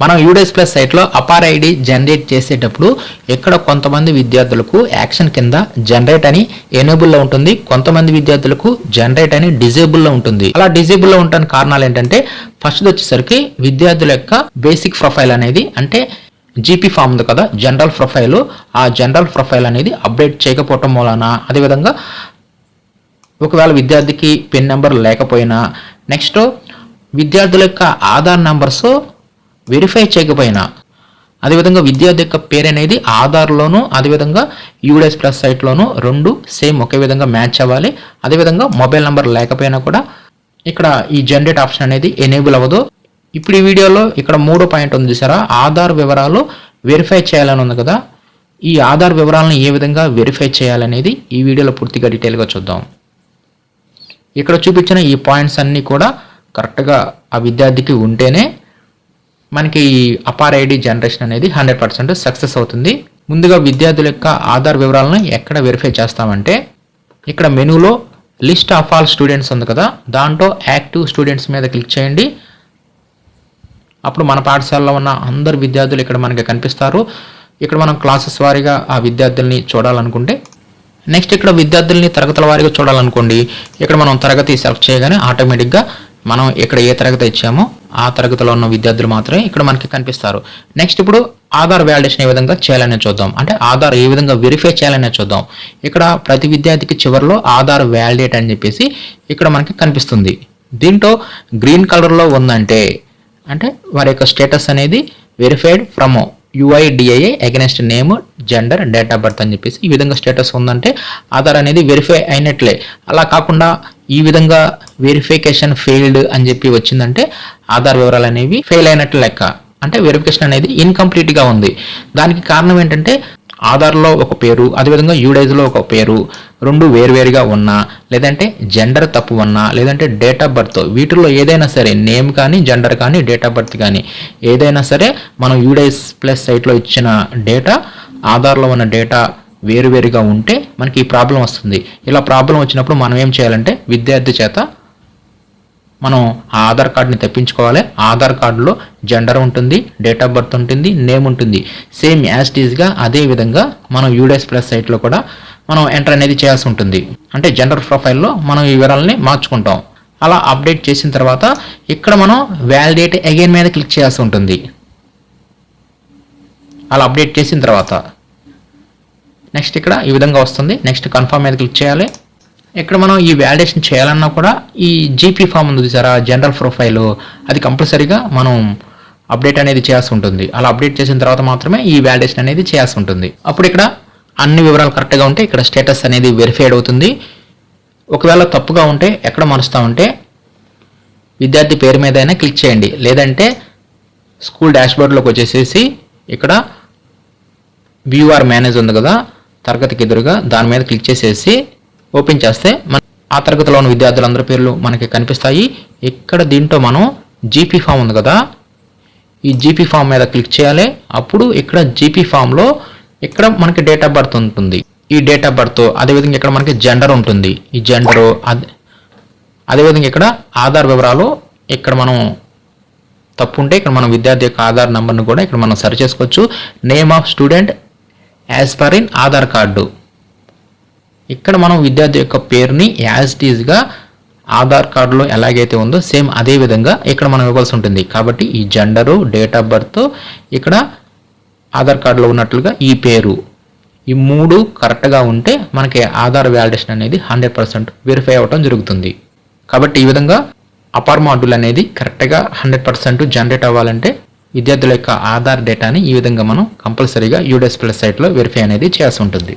మనం యూడెస్ ప్లస్ సైట్లో APAAR ID generate చేసేటప్పుడు ఇక్కడ కొంతమంది విద్యార్థులకు యాక్షన్ కింద జనరేట్ అని ఎనేబుల్లో ఉంటుంది కొంతమంది విద్యార్థులకు జనరేట్ అని డిజేబుల్లో ఉంటుంది. అలా డిజేబుల్లో ఉండడానికి కారణాలు ఏంటంటే ఫస్ట్ వచ్చేసరికి విద్యార్థుల యొక్క బేసిక్ ప్రొఫైల్ అనేది అంటే జీపీ ఫామ్ ఉంది కదా జనరల్ ప్రొఫైల్ ఆ జనరల్ ప్రొఫైల్ అనేది అప్డేట్ చేయకపోవటం వలన అదేవిధంగా ఒకవేళ విద్యార్థికి పిన్ నెంబర్ లేకపోయినా నెక్స్ట్ విద్యార్థుల యొక్క ఆధార్ నెంబర్స్ వెరిఫై చేయకపోయినా అదేవిధంగా విద్యార్థి యొక్క పేరు అనేది ఆధార్లోనూ అదేవిధంగా యూడెస్ ప్లస్ సైట్లోనూ రెండు సేమ్ ఒకే విధంగా మ్యాచ్ అవ్వాలి. అదేవిధంగా మొబైల్ నెంబర్ లేకపోయినా కూడా ఇక్కడ ఈ జనరేట్ ఆప్షన్ అనేది ఎనేబుల్ అవ్వదు. ఇప్పుడు ఈ వీడియోలో ఇక్కడ మూడో పాయింట్ ఉంది చూసారా ఆధార్ వివరాలు వెరిఫై చేయాలని ఉంది కదా. ఈ ఆధార్ వివరాలను ఏ విధంగా వెరిఫై చేయాలనేది ఈ వీడియోలో పూర్తిగా డీటెయిల్గా చూద్దాం. ఇక్కడ చూపించిన ఈ పాయింట్స్ అన్నీ కూడా కరెక్ట్గా ఆ విద్యార్థికి ఉంటేనే మనకి ఈ అపార్ ఐడి జనరేషన్ అనేది హండ్రెడ్ పర్సెంట్ సక్సెస్ అవుతుంది. ముందుగా విద్యార్థుల యొక్క ఆధార్ వివరాలను ఎక్కడ వెరిఫై చేస్తామంటే ఇక్కడ మెనూలో లిస్ట్ ఆఫ్ ఆల్ స్టూడెంట్స్ ఉంది కదా దాంట్లో యాక్టివ్ స్టూడెంట్స్ మీద క్లిక్ చేయండి. అప్పుడు మన పాఠశాలలో ఉన్న అందరు విద్యార్థులు ఇక్కడ మనకి కనిపిస్తారు. ఇక్కడ మనం క్లాసెస్ వారీగా ఆ విద్యార్థుల్ని చూడాలనుకుంటే నెక్స్ట్ ఇక్కడ విద్యార్థుల్ని తరగతుల వారీగా చూడాలనుకోండి. ఇక్కడ మనం తరగతి సెలెక్ట్ చేయగానే ఆటోమేటిక్గా మనం ఇక్కడ ఏ తరగతి ఇచ్చామో ఆ తరగతిలో ఉన్న విద్యార్థులు మాత్రమే ఇక్కడ మనకి కనిపిస్తారు. నెక్స్ట్ ఇప్పుడు ఆధార్ వ్యాలిడేషన్ ఏ విధంగా చేయాలనే చూద్దాం. అంటే ఆధార్ ఏ విధంగా వెరిఫై చేయాలనే చూద్దాం. ఇక్కడ ప్రతి విద్యార్థికి చివరిలో ఆధార్ వ్యాలిడేట్ అని చెప్పేసి ఇక్కడ మనకి కనిపిస్తుంది. దీంట్లో గ్రీన్ కలర్లో ఉందంటే అంటే వారి యొక్క స్టేటస్ అనేది verified from UIDAI against name gender date of birth అని చెప్పేసి ఈ విధంగా స్టేటస్ ఉందంటే ఆధార్ అనేది వెరిఫై అయినట్లే. అలా కాకుండా ఈ విధంగా వెరిఫికేషన్ ఫెయిల్డ్ అని చెప్పి వచ్చిందంటే ఆధార్ వివరాలు అనేవి ఫెయిల్ అయినట్లు లెక్క. అంటే వెరిఫికేషన్ అనేది ఇన్కంప్లీట్గా ఉంది. దానికి కారణం ఏంటంటే ఆధార్లో ఒక పేరు అదేవిధంగా యూడైజ్లో ఒక పేరు రెండు వేరువేరుగా ఉన్నా లేదంటే జెండర్ తప్పు ఉన్నా లేదంటే డేట్ ఆఫ్ బర్త్ వీటిల్లో ఏదైనా సరే నేమ్ కానీ జెండర్ కానీ డేట్ ఆఫ్ బర్త్ కానీ ఏదైనా సరే మనం యూడైజ్ ప్లస్ సైట్లో ఇచ్చిన డేటా ఆధార్లో ఉన్న డేటా వేరువేరుగా ఉంటే మనకి ఈ ప్రాబ్లం వస్తుంది. ఇలా ప్రాబ్లం వచ్చినప్పుడు మనం ఏం చేయాలంటే విద్యార్థి చేత మనం ఆ ఆధార్ కార్డుని తెప్పించుకోవాలి. ఆధార్ కార్డులో జెండర్ ఉంటుంది డేట్ ఆఫ్ బర్త్ ఉంటుంది నేమ్ ఉంటుంది. సేమ్ యాజ్ టీజ్గా అదే విధంగా మనం యూడెస్ ప్లస్ సైట్లో కూడా మనం ఎంటర్ అనేది చేయాల్సి ఉంటుంది. అంటే జెండర్ ప్రొఫైల్లో మనం ఈ వివరాలని మార్చుకుంటాం. అలా అప్డేట్ చేసిన తర్వాత ఇక్కడ మనం వ్యాలిడేట్ అగైన్ మీద క్లిక్ చేయాల్సి ఉంటుంది. అలా అప్డేట్ చేసిన తర్వాత నెక్స్ట్ ఇక్కడ ఈ విధంగా వస్తుంది. నెక్స్ట్ కన్ఫర్మ్ మీద క్లిక్ చేయాలి. ఇక్కడ మనం ఈ వ్యాలిడేషన్ చేయాలన్నా కూడా ఈ జీపీ ఫామ్ ఉంది చూసారా? General profile. అది కంపల్సరీగా మనం అప్డేట్ అనేది చేయాల్సి ఉంటుంది. అలా అప్డేట్ చేసిన తర్వాత మాత్రమే ఈ వ్యాలిడేషన్ అనేది చేయాల్సి ఉంటుంది. అప్పుడు ఇక్కడ అన్ని వివరాలు కరెక్ట్గా ఉంటే ఇక్కడ స్టేటస్ అనేది వెరిఫైడ్ అవుతుంది. ఒకవేళ తప్పుగా ఉంటే ఎక్కడ మారుస్తామంటే విద్యార్థి పేరు మీద అయినా క్లిక్ చేయండి. లేదంటే స్కూల్ డాష్బోర్డ్లోకి వచ్చేసేసి ఇక్కడ వ్యూఆర్ మేనేజ్ ఉంది కదా తరగతికి ఎదురుగా దాని మీద క్లిక్ చేసేసి ఓపెన్ చేస్తే మన ఆ తరగతిలో ఉన్న విద్యార్థులందరి పేర్లు మనకి కనిపిస్తాయి. ఇక్కడ దీంట్లో మనం జీపీ ఫామ్ ఉంది కదా. ఈ జీపీ ఫామ్ మీద క్లిక్ చేయాలి. అప్పుడు ఇక్కడ జీపీ ఫామ్లో ఇక్కడ మనకి డేట్ ఆఫ్ బర్త్ ఉంటుంది. ఈ డేట్ ఆఫ్ బర్త్ అదేవిధంగా ఇక్కడ మనకి జెండర్ ఉంటుంది. ఈ జెండరు అదే అదేవిధంగా ఇక్కడ ఆధార్ వివరాలు ఇక్కడ మనం తప్పు ఉంటే ఇక్కడ మనం విద్యార్థి యొక్క ఆధార్ నెంబర్ను కూడా ఇక్కడ మనం సరి చేసుకోవచ్చు. Name of student as per in Aadhaar card. ఇక్కడ మనం విద్యార్థి యొక్క పేరుని యాజ్ టీజ్గా ఆధార్ కార్డులో ఎలాగైతే ఉందో సేమ్ అదే విధంగా ఇక్కడ మనం ఇవ్వాల్సి ఉంటుంది. కాబట్టి ఈ జెండరు డేట్ ఆఫ్ బర్త్ ఇక్కడ ఆధార్ కార్డులో ఉన్నట్లుగా ఈ పేరు. ఈ మూడు కరెక్ట్గా ఉంటే మనకి ఆధార్ వ్యాలిడేషన్ అనేది హండ్రెడ్ పర్సెంట్ వెరిఫై అవ్వటం జరుగుతుంది. కాబట్టి ఈ విధంగా అపార్ మాడ్యూల్ అనేది కరెక్ట్గా హండ్రెడ్ పర్సెంట్ జనరేట్ అవ్వాలంటే విద్యార్థుల యొక్క ఆధార్ డేటాని ఈ విధంగా మనం కంపల్సరీగా యూడెస్ ప్లస్ సైట్లో వెరిఫై అనేది చేయాల్సి ఉంటుంది.